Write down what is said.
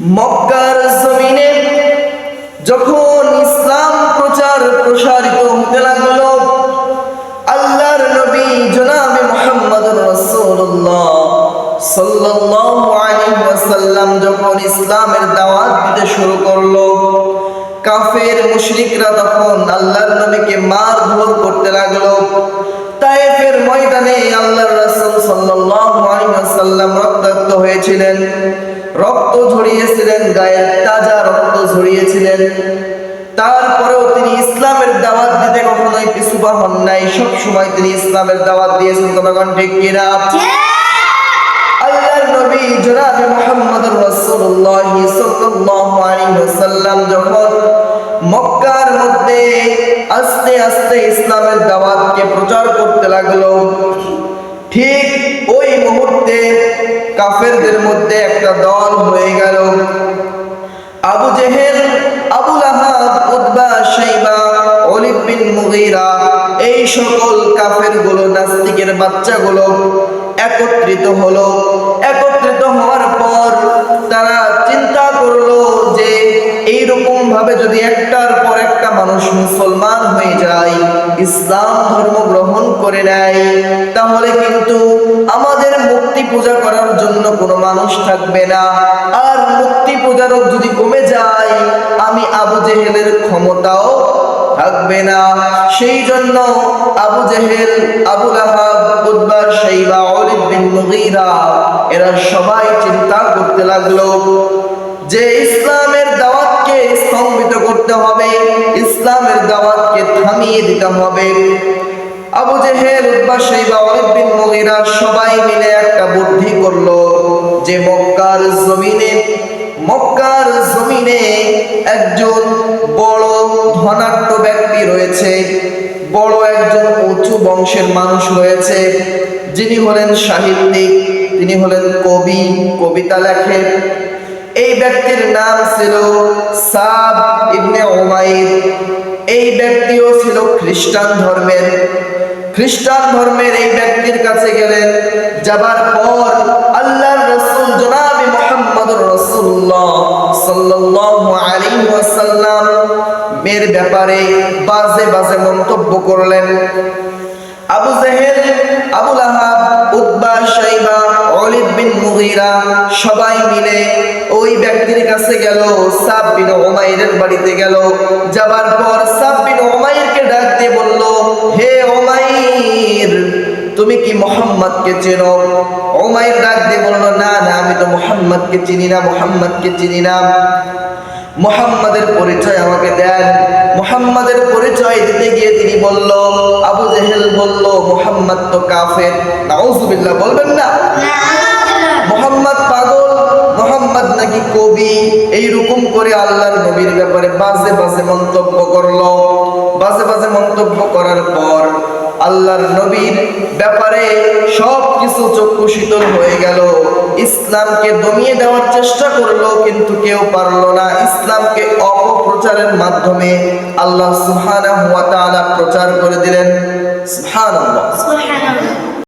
মক্কার জমিনে যখন ইসলাম প্রচার প্রসারিত হতে লাগল, আল্লাহর নবী জনাবে মোহাম্মদ রাসূলুল্লাহ সাল্লাল্লাহু আলাইহি ওয়াসাল্লাম যখন ইসলামের দাওয়াত দিতে শুরু করল, কাফের মুশরিকরা তখন আল্লাহর নবীকে মারধর করতে লাগল। তায়েফের ময়দানে আল্লাহর রাসূল সাল্লাল্লাহু আলাইহি ওয়াসাল্লাম রক্তাক্ত হয়েছিলেন। রক্ত ঝরিয়েছিলেন গায়ের তাজা রক্ত ঝরিয়েছিলেন। তারপরেও তিনি ইসলামের দাওয়াত দিতে কখনোই পিছুপা হন নাই। সব সময় তিনি ইসলামের দাওয়াত দিয়েছেন জনগণ ঠিক কিনা আল্লাহর নবী জনাবে মুহাম্মদুর রাসূলুল্লাহ সাল্লাল্লাহু আলাইহি ওয়াসাল্লাম যখন মক্কার মধ্যে আস্তে আস্তে ইসলামের দাওয়াতকে প্রচার করতে লাগল ঠিক ওই মুহূর্তে কাফেরদের মধ্যে একটা দল হয়ে গেল। Abu Jahl, Abu Lahab, Utba, Shaiba Walid bin Mughira, এই সকল কাফেরগুলো নাস্তিকের বাচ্চাগুলো একত্রিত হলো। একত্রিত হওয়ার পর তারা চিন্তা করল যে এইরকম ভাবে যদি একটার পর একটা মানুষ মুসলমান হয়ে যায়, ইসলাম ধর্ম গ্রহণ করে নেয়, তাহলে কিন্তু আমাদের মূর্তি পূজা করার জন্য কোনো মানুষ থাকবে না। আর মূর্তি পূজারক যদি কমে যায়, আমি আবু জেহেলের ক্ষমতাও থাকবে না। সেই জন্য আবু জেহেল, আবু লাহাব উদ্বার শাইবা, অলিদ এরা সবাই চিন্তা করতে লাগল যে ইসলামের দাওয়াতকে স্তম্ভিত করতে হবে, ইসলামের দাওয়াতকে থামিয়ে দিতে হবে। Abu Jahl উদ্বা শাইবা Walid bin Mughira সবাই মিলে একটা বুদ্ধি করল যে মক্কার জমিনে মক্কার জমিনে একজন বড় ধনাঢ্য ব্যক্তি রয়েছে, বড় একজন উঁচু বংশের মানুষ রয়েছে, যিনি হলেন সাহিত্যিক, তিনি হলেন কবি, কবিতা লেখেন। এই ব্যক্তির নাম ছিল সাব ইবনে ওমাইর এই ব্যক্তিও ছিল খ্রিস্টান ধর্মের। খ্রিস্টান ধর্মের এই ব্যক্তির কাছে গেলেন, যাবার পর আল্লাহর রাসূল জনাবে মুহাম্মদুর রাসূলুল্লাহ সাল্লাল্লাহু আলাইহি ওয়াসাল্লাম এর ব্যাপারে বাজে বাজে মন্তব্য করলেন। Abu Jahl, Abu Lahab, Utba, Shaiba Walid bin Mughira সবাই মিলে ওই ব্যক্তির কাছে গেল, সাব বিন ওমাইরের বাড়িতে গেল। যাবার পর সাব বিন ওমাইরকে ডাক দিয়ে বলল, হে তুমি কি মোহাম্মদকে চেনো? ওমাইর ডাক দিয়ে বলল না না আমি তো মোহাম্মদকে চিনি না মোহাম্মদকে চিনি না। মোহাম্মদের পরিচয় আমাকে দেন। মোহাম্মদের পরিচয় দিতে গিয়ে তিনি বলল আবু জেহেল বলল মোহাম্মদ তো কাফের। নাউজুবিল্লাহ বলবেন না? মোহাম্মদ পাগল মোহাম্মদ নাকি কবি? এই রকম করে আল্লাহর নবীর ব্যাপারে বাজে বাজে মন্তব্য করল। বাজে বাজে মন্তব্য করার পর আল্লাহর নবীর ব্যাপারে সব কিছু চক্ষু শীতল হয়ে গেল। ইসলামকে দমিয়ে দেওয়ার চেষ্টা করল, কিন্তু কেউ পারল না। ইসলামকে অপপ্রচারের মাধ্যমে আল্লাহ সুহানা হুয়া তালা প্রচার করে দিলেন। সুবহানাল্লাহ।